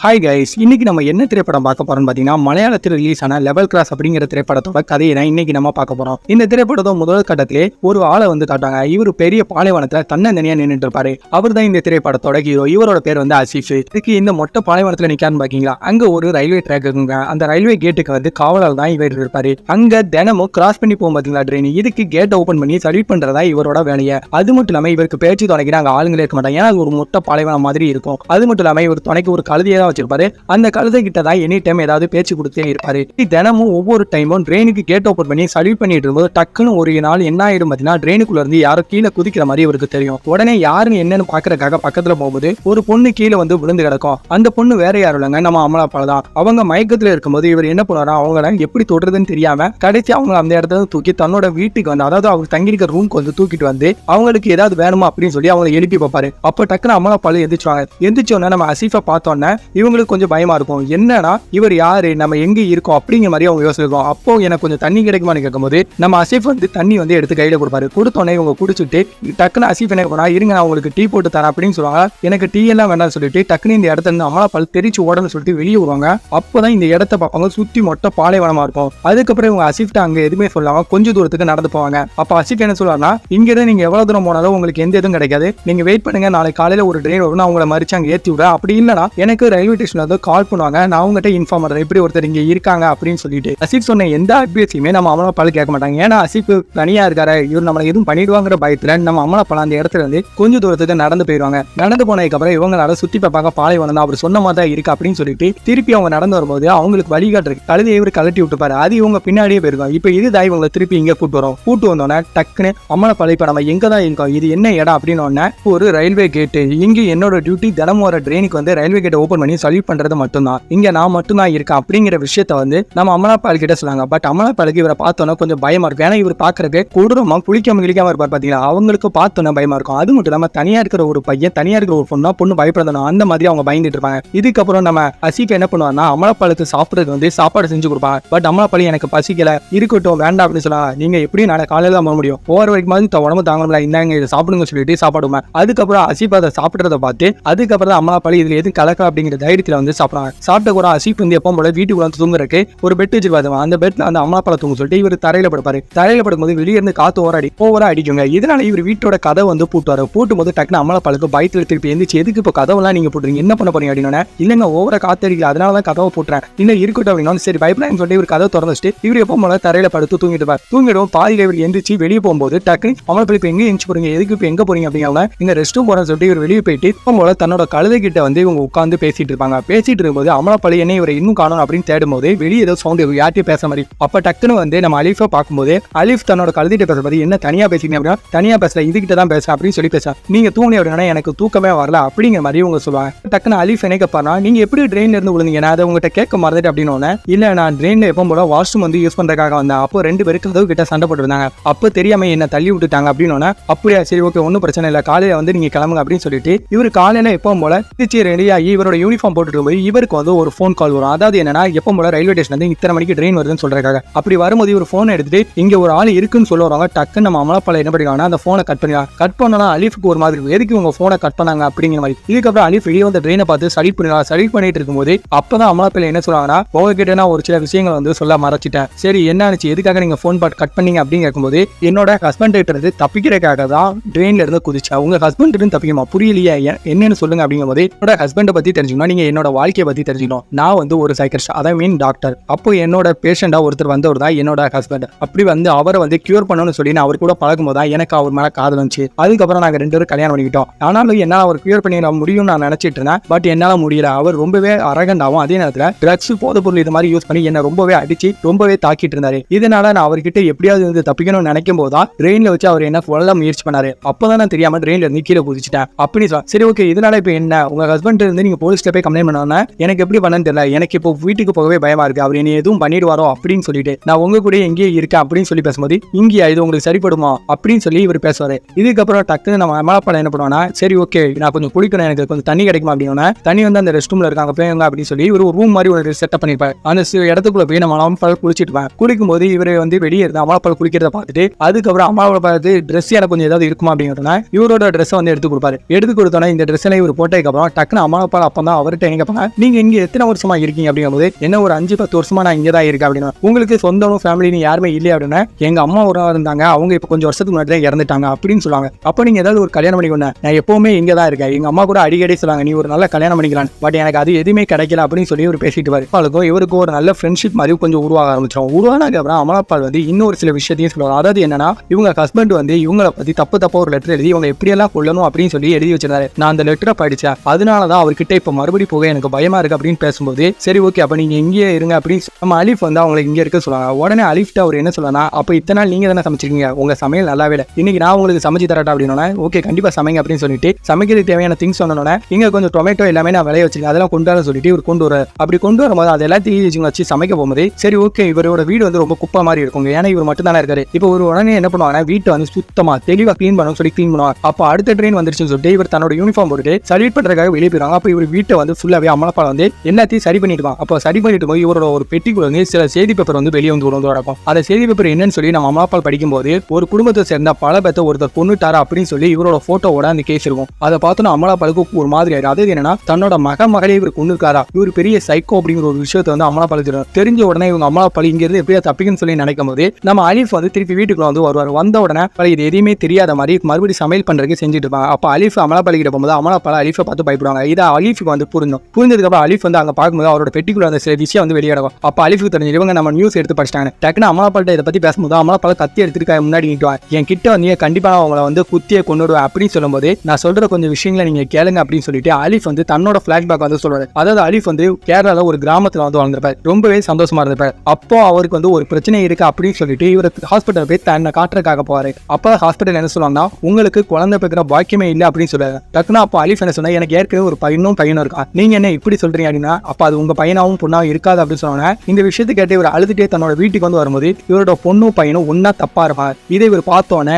Hi guys இன்னைக்கு நம்ம என்ன திரைப்படம் பார்க்க போறோம்னு பார்த்தீங்கன்னா மலையாளத்தில் ரிலீஸ் ஆன லெவல் கிராஸ் அப்படிங்கிற திரைப்படத்தோட கதையை தான் இன்னைக்கு நம்ம பார்க்க போறோம். இந்த திரைப்படத்தோட முதல் கட்டத்திலே ஒரு ஆளை வந்து காட்டாங்க இவர் பெரிய பாலைவனத்தில் தன்னந்தனியா நின்றுட்டு இருப்பாரு. அவர் தான் இந்த திரைப்படத்தோட ஹீரோ இவரோட பேர் வந்து ஆசிஃப் இதுக்கு இந்த மொட்டை பாலைவனத்தில் நிக்கான்னு பாக்கீங்களா? அங்க ஒரு ரயில்வே ட்ராக் இருக்குங்க. அந்த ரயில்வே கேட்டுக்கு வந்து காவலர் தான் இவர் இருப்பாரு. அங்க தினமும் கிராஸ் பண்ணி போகும் பாத்தீங்களா ட்ரெயின் இதுக்கு கேட் ஓபன் பண்ணி சர்வீட் பண்றதா இவரோட வேலையை. அது மட்டும் இல்லாம இவருக்கு பேச்சு துணைக்கு அங்க ஆளுங்களே இருக்க மாட்டாங்க ஏன்னா அது ஒரு மொட்டை பாலைவனம் மாதிரி இருக்கும். அது மட்டும் இல்லாம இவர் துணைக்கு ஒரு கழுதிய தான் வச்சிருப்பாரு அந்த கழுதை கிட்ட தான் எனி டைம் ஏதாவது பேச்சு கொடுத்தே இருப்பாரு. தினமும் ஒவ்வொரு டைமும் ட்ரெயினுக்கு கேட் ஓப்பன் பண்ணி சர்வீட் பண்ணிட்டு இருக்கும்போது டக்குன்னு ஒரு நாள் என்ன ஆயிடும் பார்த்தீங்கன்னா ட்ரெயினுக்குள்ள இருந்து யாரோ கீழே குதிக்கிற மாதிரி இவருக்கு தெரியும். உடனே யாருன்னு என்னன்னு பாக்குறதுக்காக பக்கத்துல போகும்போது ஒரு பொண்ணு கீழே வந்து விழுந்து கிடக்கும். அந்த பொண்ணு வேற யாரும் இல்லைங்க நம்ம அமலாப்பால் தான். அவங்க மயக்கத்துல இருக்கும்போது இவர் என்ன பண்ணுவாரா அவங்கள எப்படி தொடுறதுன்னு தெரியாம கடைசி அவங்க அந்த இடத்துல தூக்கி தன்னோட வீட்டுக்கு வந்து அதாவது அவர் தங்கியிருக்க ரூம்க்கு வந்து தூக்கிட்டு வந்து அவங்களுக்கு ஏதாவது வேணுமா அப்படின்னு சொல்லி அவங்களை எழுப்பி பார்ப்பாரு அப்போ டக்குன்னு அமலாப்பால் எந்திரிச்சுவாங்க எந்திரிச்சோன்னா நம்ம அசீஃபை பார்த்தோன்னே இவங்களுக்கு கொஞ்சம் பயமா இருக்கும். என்னன்னா இவர் யாரு? நம்ம எங்க இருக்கோம்? அப்படிங்கிற மாதிரி அவங்க யோசிச்சிருக்கோம் அப்போ எனக்கு கொஞ்சம் தண்ணி கிடைக்குமான்னு கேட்கும்போது நம்ம அசிஃப் வந்து தண்ணி வந்து எடுத்து கையில கொடுப்பாரு. கொடுத்தோன்னே இவங்க குடிச்சிட்டு டக்குன்னு அசிஃப் என்ன போனா இருங்க நான் உங்களுக்கு டீ போட்டு தரேன் அப்படின்னு சொல்லுவாங்க. எனக்கு டீ எல்லாம் வேண்டாம்னு சொல்லிட்டு டக்குன்னு இந்த இடத்துல இருந்து பல் தெரிச்சு ஓடணும்னு சொல்லிட்டு வெளியே வருவாங்க. அப்போதான் இந்த இடத்த பார்ப்பாங்க. சுத்தி மொட்டை பாலைவனமா இருக்கும். அதுக்கப்புறம் இவங்க அசிஃப்ட் அங்க எதுவுமே சொல்லாம கொஞ்சம் தூரத்துக்கு நடந்து போவாங்க. அப்ப அசிஃப்ட் என்ன சொல்லுவாருன்னா இங்க இருந்து நீங்க எவ்வளவு தூரம் போனாலும் உங்களுக்கு எந்த எதுவும் கிடைக்காது. நீங்க வெயிட் பண்ணுங்க. நாளைக்கு காலையில ஒரு ட்ரெயின் வரும். நான் உங்களை மறிச்சு அங்க ஏத்தி விடுறேன். அப்படி இல்லைனா எனக்கு ரயில்வே ஸ்டேஷன்ல வந்து கால் பண்ணுவாங்க. நான் அவங்ககிட்ட இன்ஃபார்ம் பண்றேன். இப்படி ஒருத்தர் இங்க இருக்காங்க அப்படின்னு சொல்லிட்டு. அசிப் சொன்ன எந்த அட்வைஸையுமே நம்ம அமலா பால் கேட்க மாட்டாங்க. ஏன்னா அசிப் தனியா இருக்காரு. இவர் நம்மளை எதுவும் பண்ணிடுவாங்கிற பயத்துல நம்ம அமலா பழம் அந்த இடத்துல இருந்து கொஞ்சம் தூரத்துக்கு நடந்து போயிடுவாங்க நடந்து போனதுக்கு அப்புறம் இவங்களால சுத்தி பார்ப்பாங்க. பாலைவனம் தான். அவர் சொன்ன மாதிரி தான் இருக்கு அப்படின்னு சொல்லிட்டு திருப்பி அவங்க நடந்து வரும்போது அவங்களுக்கு வழிகாட்டுறதுக்கு கழுதை இவர் கழட்டி விட்டுப்பாரு. அது இவங்க பின்னாடியே போயிருக்கும் இப்போ இதுதான் இவங்களை திருப்பி இங்க கூட்டு வரும். கூட்டு வந்தோன்னே டக்குன்னு அம்மனை பழை இப்போ நம்ம எங்க தான் இருக்கோம்? இது என்ன இடம் அப்படின்னு ஒரு ரயில்வே கேட்டு இங்கே என்னோட டியூட்டி தினமும் வர ட்ரெயினுக்கு வந்து ரயில்வே கேட்டை ஓப்பன் பண்ணி சல்யூட் பண்றது மட்டும்தான். இங்க நான் மட்டும்தான் இருக்கேன் அப்படிங்கிற விஷயத்த வந்து நம்ம அமலாப்பால் கிட்ட சொன்னாங்க. பட் அமலாப்பாலுக்கு இவரை பார்த்தோன்னா கொஞ்சம் பயமா இருக்கும். ஏன்னா இவர் பாக்குறதுக்கு கொடூரமா குளிக்காம குளிக்காம இருப்பார் பாத்தீங்களா? அவங்களுக்கு பார்த்தோன்னா பயமா இருக்கும். அது மட்டும் இல்லாம தனியா இருக்கிற ஒரு பையன் தனியா இருக்கிற ஒரு பொண்ணா பொண்ணு பயப்படணும் அந்த மாதிரி அவங்க பயந்துட்டு இருப்பாங்க. இதுக்கப்புறம் நம்ம அசிஃப் என்ன பண்ணுவார்னா அமலாப்பாலுக்கு சாப்பிடுறதுக்கு வந்து சாப்பாடு செஞ்சு கொடுப்பாங்க. பட் அமலாப்பாலி எனக்கு பசிக்கல இருக்கட்டும் வேண்டாம் அப்படின்னு சொல்லலாம் நீங்க எப்படி நாளை காலையில தான் போக முடியும் போற வரைக்கும் மாதிரி உடம்பு தாங்க முடியல இந்தாங்க இதை சாப்பிடுங்க சொல்லிட்டு சாப்பிடுவேன் அதுக்கப்புறம் அசிப்பாத அதை சாப்பிட்றத பார்த்து அதுக்கப்புறம் தான் அமலாப்பாலி இதுல எது கலக்கா அப்படிங்கிறது தைரியத்தில் வந்து சாப்பிட்றாங்க. சாப்பிட்ட கூட அசீப் வந்து எப்போ போல வீட்டுக்குள்ள வந்து தூங்குறதுக்கு ஒரு பெட் வச்சிருப்பாரு. அந்த பெட்ல அந்த அமலாப்பால தூங்க சொல்லிட்டு இவர் தரையில படுப்பாரு. தரையில படுக்கும்போது வெளியே இருந்து காத்து ஓராடி ஓவரா அடிக்குங்க. இதனால இவர் வீட்டோட கதை வந்து பூட்டுவாரு. பூட்டும் போது டக்குனு அமலாப்பாலுக்கு பயத்தில் திருப்பி எந்திரிச்சு எதுக்கு இப்போ கதவெல்லாம் நீங்க போட்டுறீங்க? என்ன பண்ண போறீங்க? அப்படின்னா இல்லைங்க ஓவர காத்து அடிக்கல. அதனால தான் கதவை போட்டுறேன். இன்னும் இருக்கட்டும். அப்படின்னா சரி பயப்படான்னு சொல்லிட்டு இவர் கதவை திறந்துட்டு இவர் எப்போ போல தரையில படுத்து தூங்கிட்டு பாரு தூங்கிடும் பாதியில இவர் எந்திரிச்சு வெளியே போகும்போது டக்குனு அமலாப்பால் இப்போ எங்க எந்திரிச்சு போறீங்க? எதுக்கு இப்போ எங்க போறீங்க? அப்படிங்கிறவங்க இங்க ரெஸ்ட் ரூம் போறேன்னு சொல்லிட்டு இவர் வெளியே போயிட்டு இப்போ போல தன்னோட கழுதை கிட்ட வந்து இவங்க உட்காந்து பேசிட்டு இருப்பாங்க. பேசிட்டு இருக்கும்போது அமலாப்பாளி என்ன இவரை இன்னும் காணும் அப்படின்னு தேடும் போது வெளியே ஏதோ சவுண்ட் யார்ட்டையும் பேச மாதிரி. அப்ப டக்குன்னு வந்து நம்ம அலீஃபை பார்க்கும்போது அலிஃப் தன்னோட கழுதிட்ட பேச மாதிரி என்ன தனியா பேசிக்கணும் அப்படின்னா தனியா பேசல இதுகிட்ட தான் பேச அப்படின்னு சொல்லி பேச நீங்க தூங்கி அப்படின்னா எனக்கு தூக்கமே வரல அப்படிங்கிற மாதிரி இவங்க சொல்லுவாங்க. டக்குன்னு அலீஃப் என்ன கேட்பாருனா நீங்க எப்படி ட்ரெயின்ல இருந்து விழுந்தீங்க? நான் அதை உங்ககிட்ட கேட்க மறந்துட்டு அப்படின்னு இல்ல நான் ட்ரெயின்ல எப்போ போல வாஷ்ரூம் வந்து யூஸ் பண்றதுக்காக வந்தேன். அப்போ ரெண்டு பேருக்கு கதவு கிட்ட சண்டை போட்டுருந்தாங்க. அப்போ தெரியாம என்ன தள்ளி விட்டுட்டாங்க அப்படின்னு அப்படியா சரி ஓகே ஒன்றும் பிரச்சனை இல்லை. காலையில வந்து நீங்க கிளம்புங்க அப்படின்னு சொல்லிட்டு இவர் காலையில எப்போ போல திருச்சி ரெடியாகி இவரோட யூனிஃபார்ம் போட்டுட்டு போய் இவருக்கு வந்து ஒரு ஃபோன் கால் வரும். அதாவது என்னன்னா எப்போ போல ரயில்வே ஸ்டேஷன் வந்து இத்தனை மணிக்கு ட்ரெயின் வருதுன்னு சொல்றாங்க அப்படி வரும்போது ஒரு ஃபோன் எடுத்துட்டு இங்க ஒரு ஆள் இருக்குன்னு சொல்ல வராங்க. டக்குன்னு நம்ம அமலாப்பால என்ன பண்ணிருக்காங்கன்னா அந்த ஃபோனை கட் பண்ணிடலாம் கட் பண்ணனா அலிஃபுக்கு ஒரு மாதிரி எதுக்கு உங்க ஃபோனை கட் பண்ணாங்க? அப்படிங்கிற மாதிரி. இதுக்கப்புறம் அலிஃப் வெளியே வந்து ட்ரெயினை பார்த்து சரி பண்ணிடலாம் சரி பண்ணிட்டு இருக்கும்போது அப்பதான் அமலாப்பால என்ன சொல்றாங்கன்னா உங்ககிட்ட நான் ஒரு சில விஷயங்கள் வந்து சொல்ல மறைச்சிட்டேன் சரி என்ன ஆச்சு? எதுக்காக நீங்க ஃபோன் பாட் கட் பண்ணீங்க? அப்படின்னு கேட்கும்போது என்னோட ஹஸ்பண்ட் கிட்ட இருந்து தப்பிக்கிறதுக்காக தான் ட்ரெயின்ல இருந்து குதிச்சா உங்க ஹஸ்பண்ட் இருந்து தப்பிக்குமா புரியலையே. என்னன்னு சொல்லுங்க. அப்படிங்கும்போது என்னோட ஹஸ்பண்டை பத்தி தெரிஞ்சுக்கணும். நீங்க என்னோட வாழ்க்கையை பத்தி தெரிஞ்சுக்கணும். நான் வந்து ஒரு சைக்கிஸ்ட் அதை மீன் டாக்டர் அப்போ என்னோட பேஷண்டா ஒருத்தர் வந்தவர் தான் என்னோட ஹஸ்பண்ட் அப்படி வந்து அவரை வந்து கியூர் பண்ணணும்னு சொல்லி நான் அவர் கூட பழகும் போது தான் எனக்கு அவர் மேல காதல் வந்துச்சு. அதுக்கப்புறம் நாங்க ரெண்டு பேரும் கல்யாணம் பண்ணிக்கிட்டோம். ஆனாலும் என்னால அவர் கியூர் பண்ணி நான் முடியும்னு நான் நினைச்சிட்டு இருந்தேன். பட் என்னால முடியல. அவர் ரொம்பவே அரகண்டாவும் அதே நேரத்துல ட்ரக்ஸ் போதைப் பொருள் இது மாதிரி யூஸ் பண்ணி என்ன ரொம்பவே அடிச்சு ரொம்பவே தாக்கிட்டு இருந்தாரு. இதனால நான் அவர்கிட்ட எப்படியாவது வந்து தப்பிக்கணும்னு நினைக்கும் போது தான் ட்ரெயின்ல வச்சு அவர் என்ன சொல்ல முயற்சி பண்ணாரு. அப்பதான் நான் தெரியாம ட்ரெயின்ல இருந்து கீழே குதிச்சிட்டேன். அப்படின்னு சரி ஓகே இதனால இப்போ என்ன? உங்க ஹஸ்பண்ட் இருந்து நீங்க போலீஸ்ல போய் கம்ப்ளைண்ட் பண்ணாங்க எனக்கு எப்படி பண்ணனு தெரியல. எனக்கு இப்போ வீட்டுக்கு போகவே பயமா இருக்கு. அவர் என்ன எதுவும் பண்ணிடுவாரோ அப்படின்னு சொல்லிட்டு நான் உங்க கூட எங்கேயே இருக்கேன் அப்படின்னு சொல்லி பேசும்போது இங்கேயா? இது உங்களுக்கு சரிப்படுமா? அப்படின்னு சொல்லி இவர் பேசுவாரு. இதுக்கப்புறம் டக்குன்னு நம்ம அமலாப்பாளம் என்ன பண்ணுவானா சரி ஓகே நான் கொஞ்சம் குளிக்கணும் எனக்கு கொஞ்சம் தண்ணி கிடைக்குமா? அப்படின்னா தண்ணி வந்து அந்த ரெஸ்ட் ரூம்ல இருக்காங்க போயங்க அப்படின்னு சொல்லி ஒரு ரூம் மாதிரி ஒரு செட்டப் பண்ணிருப்பாரு. அந்த இடத்துக்குள்ள போய் நம்ம அமலாப்பால் குளிச்சிட்டு இருப்பேன் குளிக்கும் போது இவர் வந்து வெளியே இருந்து அமலாப்பால் குளிக்கிறத பார்த்துட்டு அதுக்கப்புறம் அம்மாவோட பார்த்து ட்ரெஸ் எனக்கு கொஞ்சம் ஏதாவது இருக்குமா அப்படிங்கிறதுனா இவரோட ட்ரெஸ்ஸை வந்து எடுத்து கொடுப்பாரு. எடுத்து கொடுத்தோன்னா இந்த ட்ரெஸ்ஸை இவர் போட்டதுக்கப்புறம் டக்குன்னு அம்மாப்பால் அப்போ தான் அவர்கிட்ட எங்க கேட்பாங்க நீங்க இங்க எத்தனை வருஷமா இருக்கீங்க? அப்படிங்கும்போது என்ன ஒரு அஞ்சு பத்து வருஷமா நான் இங்கே தான் இருக்கேன் அப்படின்னு உங்களுக்கு சொந்தம் ஃபேமிலின்னு யாருமே இல்லையா அப்படின்னா எங்க அம்மா ஒரு இருந்தாங்க அவங்க இப்போ கொஞ்சம் வருஷத்துக்கு முன்னாடி தான் இறந்துட்டாங்க அப்படின்னு சொல்லுவாங்க. அப்போ நீங்க ஏதாவது ஒரு கல்யாணம் பண்ணிக்கணும் நான் எப்பவுமே இங்கே தான் இருக்கேன். எங்க அம்மா கூட அடிக்கடி சொல்லுவாங்க நீ ஒரு நல்ல கல்யாணம் பண்ணிக்கலாம். பட் எனக்கு அது எதுவுமே கிடைக்கல அப்படின்னு சொல்லி இவர் பேசிட்டு வரும் அவளுக்கும் இவருக்கும் ஒரு நல்ல ஃப்ரெண்ட்ஷிப் மாதிரி கொஞ்சம் உருவாக ஆரம்பிச்சிடும் உருவானதுக்கு அப்புறம் அமலாப்பால் வந்து இன்னொரு சில விஷயத்தையும் சொல்லுவாங்க. அதாவது என்னன்னா இவங்க ஹஸ்பண்ட் வந்து இவங்களை பத்தி தப்பு தப்பா ஒரு லெட்டர் எழுதி இவங்க எப்படியெல்லாம் கொள்ளணும் அப்படின்னு சொல்லி எழுதி வச்சிருந்தாரு. நான் அந்த லெட்டரை படிச்சேன். அதனால தான் அவர்கிட்ட இப்போ மறுபடி போக எனக்கு பயமா இருக்கு அப்படின்னு பேசும்போது சரி ஓகே அப்ப நீங்க இங்கேயே இருங்க அப்படின்னு நம்ம அலிஃப் வந்து அவங்களை இங்க இருக்க சொல்லுவாங்க உடனே அலிஃப்ட்ட அவர் என்ன சொல்லலாம் அப்ப இத்தனை நாள் நீங்க தானே சமைச்சிருக்கீங்க? உங்க சமையல் நல்லாவே இல்லை. இன்னைக்கு நான் உங்களுக்கு சமைச்சு தரட்டா? அப்படின்னா ஓகே கண்டிப்பா சமைங்க அப்படின்னு சொல்லிட்டு சமைக்கிறதுக்கு தேவையான திங்ஸ் சொன்னோன்னே இங்க கொஞ்சம் டொமேட்டோ எல்லாமே நான் விளைய வச்சிருக்கேன். அதெல்லாம் கொண்டு வர சொல்லிட்டு இவர் கொண்டு வர அப்படி கொண்டு வரும்போது அது எல்லாத்தையும் வச்சு சமைக்க போகும்போது சரி ஓகே இவரோட வீடு வந்து ரொம்ப குப்பை மாதிரி இருக்கும். ஏன்னா இவர் மட்டும் தானே இருக்காரு. இப்போ ஒரு உடனே என்ன பண்ணுவாங்கன்னா வீட்டை வந்து சுத்தமா தெளிவா க்ளீன் பண்ணணும் சொல்லி க்ளீன் பண்ணுவாங்க. அப்போ அடுத்த ட்ரெயின் வந்துருச்சுன்னு சொல்லிட்டு இவர் தன்னோட யூனிஃபார்ம் போட்டு சல்யூட் பண்றதுக்காக வெளியே போயிருவாங்க அப்போ இவர் வீட்டை வந்து ஃபுல்லாகவே அமலப்பால் வந்து எல்லாத்தையும் சரி பண்ணிட்டு அப்போ சரி பண்ணிட்டு போய் இவரோட ஒரு பெட்டிக்குள்ள வந்து சில செய்தி பேப்பர் வந்து வெளியே வந்து வந்து நடக்கும் அந்த செய்தி பேப்பர் என்னன்னு சொல்லி நம்ம அமலாப்பால் படிக்கும்போது ஒரு குடும்பத்தை சேர்ந்த பல பேத்த ஒருத்தர் கொண்டுட்டாரா அப்படின்னு சொல்லி இவரோட போட்டோவோட அந்த கேஸ் இருக்கும். அதை பார்த்தோன்னா அமலாப்பாலுக்கு ஒரு மாதிரி ஆயிடும் அது என்னன்னா தன்னோட மக மகளே இவர் கொண்டுருக்காரா இவர் பெரிய சைக்கோ அப்படிங்கிற ஒரு விஷயத்தை வந்து அமலாப்பாலு தெரியும். தெரிஞ்ச உடனே இவங்க அமலாப்பாலு இங்கிருந்து எப்படியா தப்பிக்குன்னு சொல்லி நினைக்கும் போது நம்ம அலிஃப் வந்து திருப்பி வீட்டுக்குள்ள வந்து வருவார். வந்த உடனே "பல இது எதையுமே தெரியாத மாதிரி மறுபடியும் சமையல் பண்றதுக்கு செஞ்சுட்டு இருப்பாங்க. அப்போ அலிஃப் அமலாப்பாலிக்கிட்ட போகும்போது அமலாப்பால் அலிஃபை பார்த்து பயப்படுவாங்க. இதை அலிஃபுக்கு வந்து புரிஞ்சும் புரிஞ்சதுக்கு அப்புறம் அலிஃப் வந்து அங்க பார்க்கும்போது அவரோட பெட்டிக்குள்ள அந்த சில விஷயம் வந்து வெளியே அப்போ அலிஃபுக்கு தெரிஞ்சு இவங்க நம்ம நியூஸ் எடுத்து படிச்சிட்டாங்க. டக்குனு அமலாப்பால்ட்ட இதை பத்தி பேசும்போது அமலாப்பால் கத்தி எடுத்துட்டு முன்னாடி நிட்டுவாங்க என் கிட்ட வந்து கண்டிப்பாக கண்டிப்பா வந்து குத்தியை கொண்டு அப்படின்னு சொல்லும்போது நான் சொல்ற கொஞ்சம் விஷயங்களை நீங்க கேளுங்க அப்படின்னு சொல்லிட்டு அலிஃப் வந்து தன்னோட ஃபிளாஷ்பேக் வந்து சொல்றாரு அதாவது அலிஃப் வந்து கேரளால ஒரு கிராமத்துல வந்து வளர்ந்திருப்பார் ரொம்பவே சந்தோஷமா இருந்திருப்பார். அப்போ அவருக்கு வந்து ஒரு பிரச்சனை இருக்கு அப்படின்னு சொல்லிட்டு இவர் ஹாஸ்பிட்டல் போய் தன்னை காட்டுறதுக்காக போவாரு. அப்போ ஹாஸ்பிட்டல் என்ன சொல்லுவாங்கன்னா உங்களுக்கு குழந்தை பிறக்கிற பாக்கியமே இல்லை அப்படின்னு சொல்றாரு டக்குனா அப்போ அலிஃப் என்ன சொன்னா எனக்கு ஏற்கனவே ஒரு பையனும் பையனும் இருக்கும் நீங்க என்ன இப்படி சொல்றீங்க அப்படின்னா அப்ப அது உங்க பையனாவும் பொண்ணாவும் இருக்காது அப்படின்னு சொன்னோன்னே இந்த விஷயத்தை கேட்டு இவர் அழுதுட்டே தன்னோட வீட்டுக்கு வந்து வரும்போது இவரோட பொண்ணும் பையனும் ஒன்னா தப்பா இருப்பார் இதை இவர் பார்த்தோன்னே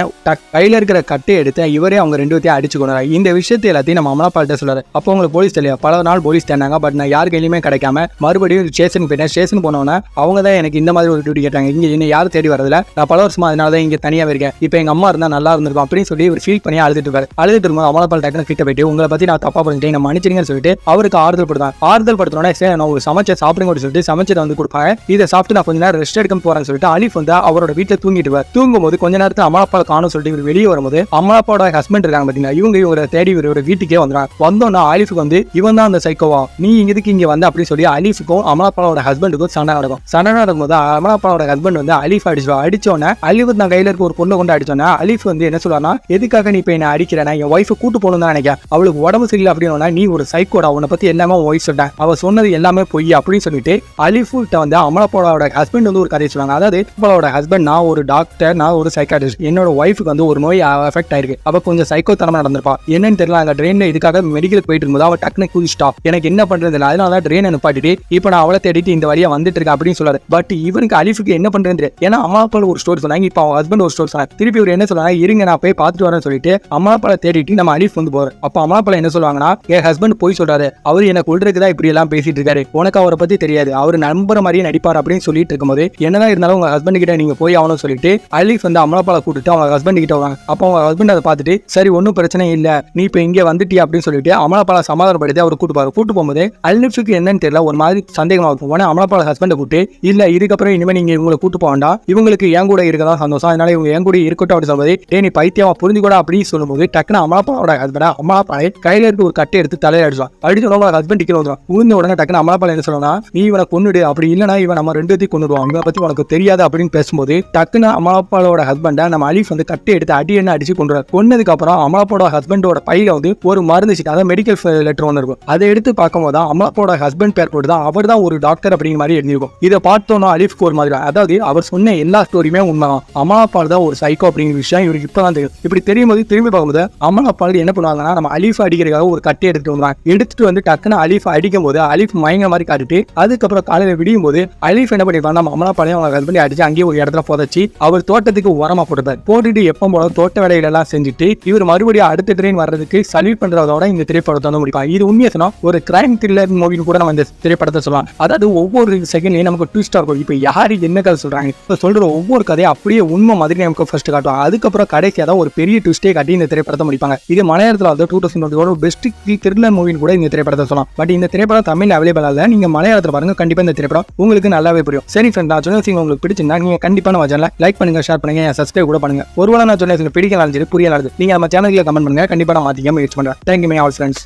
கையில இருக்கிற கட்டை எடுத்து இவரே அவங்க ரெண்டு பேர்த்தையும் அடிச்சு கொண்டாரு இந்த விஷயத்தை எல்லாத்தையும் நம்ம அமலாப்பால்ட்ட சொல்றாரு. அப்போ உங்களுக்கு போலீஸ் தெரியல. பல நாள் போலீஸ் தேனாங்க பட் நான் யார் கையிலுமே கிடைக்காம மறுபடியும் ஸ்டேஷன் போயிட்டேன். ஸ்டேஷன் போனோன்னே அவங்க தான் எனக்கு இந்த மாதிரி ஒரு டியூட்டி கேட்டாங்க. இங்க என்ன யாரும் தேடி வரதுல நான் பல வருஷமா அதனால தான் இங்க தனியாக இருக்கேன். இப்போ எங்க அம்மா இருந்தா நல்லா இருந்திருக்கும் அப்படின்னு சொல்லி இவர் ஃபீல் பண்ணி அழுதுட்டு இருப்பாரு. அழுதுட்டு இருக்கும்போது அமலாபால் டக்குன்னு கிட்ட போயிட்டு உங்களை பத்தி நான் தப்பா பண்ணிட்டேன் நான் மன்னிச்சிருங்கன்னு சொல்லிட்டு அவருக்கு ஆறுதல் படுத்தாங்க ஆறுதல் படுத்தோடனே சரி நான் ஒரு சமைச்ச சாப்பிடுங்க அப்படின்னு சொல்லிட்டு சமைச்சதை வந்து கொடுப்பாங்க. இதை சாப்பிட்டு நான் கொஞ்ச நேரம் ரெஸ்ட் எடுக்க போறேன்னு சொல்லிட்டு அலிஃப் வந்து அவரோட வீட்டில் தூங்கிட்டு இருப்பார் தூங்கும்போது கொஞ்ச நேரத்தில் அமலாப்பால் காணும் சொல்லிட்டு இவர் வெளியே வரும்போது அமலாப்பாவோட ஹஸ்பண்ட் இருக்காங்க பார்த்தீங்கன்னா இவங்க இவரை தேடி இவரோட வீட்டுக்கே வந்துறாங்க வந்தோன்னா அலிஃபுக்கு வந்து இவன் தான் அந்த சைக்கோவா நீ எதுக்கு இங்க வந்த? அப்படின்னு சொல்லி அலிஃபுக்கும் அமலாப்பாவோட ஹஸ்பண்டுக்கும் சண்டை நடக்கும். சண்டை நடக்கும்போது அமலாப்பாவோட ஹஸ்பண்ட் வந்து அலிஃப் அடிச்சு அடிச்சோன்னே அலிஃப் தான் கையில இருக்க ஒரு பொண்ணை கொண்டு அடிச்சோன்னா அலிஃப் வந்து என்ன சொல்லுவானா எதுக்காக நீ இப்போ என்ன அடிக்கிறேன் என் ஒய்ஃபை கூட்டு போகணும் தான் நினைக்கிறேன். அவளுக்கு உடம்பு சரியில்லை அப்படின்னா நீ ஒரு சைக்கோடா உன்னை பத்தி என்னமோ ஒய்ஃப் சொல்லிட்டேன் அவ சொன்னது எல்லாமே பொய் அப்படின்னு சொல்லிட்டு அலிஃபுட்ட வந்து அமலாப்பாவோட ஹஸ்பண்ட் வந்து ஒரு கதையை சொல்லுவாங்க அதாவது அமலாவோட ஹஸ்பண்ட் நான் ஒரு டாக்டர் நான் ஒரு சைக்காட்டிஸ்ட் என்னோட ஒய்ஃபுக்கு வந்து ஒரு நோய் அஃபெக்ட் ஆயிருக்கு. அவ கொஞ்சம் சைக்கோ தனமா நடந்திருப்பா. என்னன்னு தெரியல அந்த ட்ரெயின்ல இதுக்காக மெடிக்கலுக்கு போயிட்டு இருக்கும்போது அவ டக்குனு குதிச்சிட்டா. எனக்கு என்ன பண்றது இல்லை அதனால தான் ட்ரெயினை நிப்பாட்டிட்டு இப்போ நான் அவளை தேடிட்டு இந்த வழியா வந்துட்டு இருக்கேன் அப்படின்னு சொல்லாரு. பட் இவனுக்கு அலிஃபுக்கு என்ன பண்றது தெரியாது. ஏன்னா அம்மா ஒரு ஸ்டோரி சொன்னாங்க. இப்போ அவன் ஹஸ்பண்ட் ஒரு ஸ்டோரி சொன்னாங்க திருப்பி இவர் என்ன சொன்னாங்க இருங்க நான் போய் பார்த்துட்டு வரேன்னு சொல்லிட்டு அம்மா தேடிட்டு நம்ம அலிஃப் வந்து போறாரு. அப்போ அம்மா என்ன சொல்லுவாங்கன்னா என் ஹஸ்பண்ட் போய் சொல்றாரு அவர் எனக்கு கொள்றதுக்கு தான் இப்படி எல்லாம் பேசிட்டு இருக்காரு உனக்கு அவரை பத்தி தெரியாது. அவர் நம்புற மாதிரியே நடிப்பார் அப்படின்னு சொல்லிட்டு இருக்கும்போது என்னதான் இருந்தாலும் உங்க ஹஸ்பண்ட் கிட்ட நீங்க போய் ஆகணும்னு சொல்லிட்டு அலிஃப் வந்து அமலாப்பால கூட்டிட்டு அவங்க ஹஸ்பண்ட் கிட்ட வராங்க அப்போ அவங்க ஹஸ்பண்ட் அதை பார்த்துட்டு சரி ஒன்றும் பிரச்சனை இல்ல. நீ இப்போ இங்கே வந்துட்டியா அப்படின்னு சொல்லிட்டு அமலாப்பால சமாதானப்படுத்தி அவர் கூட்டு கூட்டு போகும்போது அலிஃபுக்கு என்னன்னு தெரியல ஒரு மாதிரி சந்தேகமா இருக்கும். உடனே அமலாப்பால ஹஸ்பண்டை கூட்டு இல்ல இதுக்கப்புறம் இனிமே நீங்க இவங்களை கூட்டு போக வேண்டாம். இவங்களுக்கு என் கூட இருக்கதான் சந்தோஷம். அதனால இவங்க என் கூட இருக்கட்டும் அப்படின்னு சொல்லும்போது டே நீ பைத்தியமா புரிஞ்சு கூட அப்படின்னு சொல்லும்போது டக்குனு அமலாப்பாவோட ஹஸ்பண்டா அமலாப்பாலை கையில இருந்து ஒரு கட்டை எடுத்து தலையில அடிச்சுவான் அடிச்சு உடனே ஹஸ்பண்ட் டிக்கெட் வந்துடும் உழுந்த உடனே டக்குனு அமலாபால் என்ன சொல்லணும் நீ இவனை கொண்டுடு அப்படி இல்லைனா இவன் நம்ம ரெண்டு பேத்தையும் கொண்டுடுவான் இவனை பத்தி உனக்கு தெரியாது அப்படின்னு பேசும்போது டக்குனு அமலாப்பாலோட ஹஸ்பண்டை நம்ம அலீஃப் வந்து கட்டி எடுத்து அடி என்ன அடிச்சு கொண்டுறாரு கொன்னதுக்கு அப்புறம் அமலாப்போட ஹஸ்பண்டோட பையில வந்து ஒரு மருந்து சீட் அதாவது மெடிக்கல் லெட்டர் ஒன்று இருக்கும் அதை எடுத்து பார்க்கும்போது தான் அமலாப்போட ஹஸ்பண்ட் பேர் போட்டு தான் அவர் தான் ஒரு டாக்டர் அப்படிங்கிற மாதிரி எழுதியிருக்கும். இதை பார்த்தோன்னா அலீஃப் ஒரு மாதிரி அதாவது அவர் சொன்ன எல்லா ஸ்டோரியுமே உண்மைதான். அமலாப்பால் தான் ஒரு சைக்கோ அப்படிங்கிற விஷயம் இவருக்கு இப்போ தான் தெரியும். இப்படி தெரியும் போது திரும்பி பார்க்கும்போது அமலாப்பால் என்ன பண்ணுவாங்கன்னா நம்ம அலீஃப் அடிக்கிறதுக்காக ஒரு கட்டை எடுத்துட்டு வந்தாங்க எடுத்துட்டு வந்து டக்குன்னு அலீஃப் அடிக்கும் போது அலீஃப் மயங்க மாதிரி காட்டிட்டு அதுக்கப்புறம் காலையில விடியும் போது அலீஃப் என்ன பண்ணிருக்காங்க நம்ம அமலாப்பாலையும் அவங்க அடிச்சு அங்கேயே ஒரு இடத்துல புதைச்சி அவர் தோட்டத்துக்கு உரமா போட்டுப்பார் போட்டுட்டு எப்போ போல தோட்ட வேலைகள் எல்லாம் செஞ்சுட்டு இவர் மறுபடியும் அடுத்த ட்ரெயின் வர்றதுக்கு சல்யூட் பண்றதோட இந்த திரைப்படத்தை வந்து முடிப்பாங்க. இது உண்மையை சொன்னா ஒரு கிரைம் த்ரில்லர் மூவின்னு கூட நம்ம இந்த திரைப்படத்தை சொல்லலாம். அதாவது ஒவ்வொரு செகண்ட்லயும் நமக்கு ட்விஸ்டா இருக்கும். இப்போ யாரு என்ன கதை சொல்றாங்க? இப்போ சொல்ற ஒவ்வொரு கதையும் அப்படியே உண்மை மாதிரி நமக்கு ஃபர்ஸ்ட் காட்டுவாங்க. அதுக்கப்புறம் கடைசியாக ஒரு பெரிய ட்விஸ்டே காட்டி இந்த திரைப்படத்தை முடிப்பாங்க. இது மலையாளத்தில் வந்து two thousand twenty best thriller மூவின்னு கூட இந்த திரைப்படத்தை சொல்லலாம். பட் இந்த திரைப்படம் தமிழ் அவைலபிள் இல்ல. நீங்க மலையாளத்தில் பாருங்க கண்டிப்பா இந்த திரைப்படம் உங்களுக்கு நல்லாவே புரியும். சரி ஃப்ரெண்ட் நான் சொன்ன விஷயம் உங்களுக்கு பிடிச்சிருந்தா நீங்க கண்டிப்பா நம்ம சேனலை லைக் பண்ணுங்க ஷேர் பண்ணுங்க சப்ஸ்கிரைப் கூட பண்ணுங்க. ஒருவேளை நான் சொன்ன விஷயம் பிடிக்கலாம் சரி புரியலாம் நீங்க நம்ம சேனலுக்கு கமெண்ட் பண்ணுங்க. கண்டிப்பா நான் மாத்திக்க முயற்சி பண்றேன். Thank you my all friends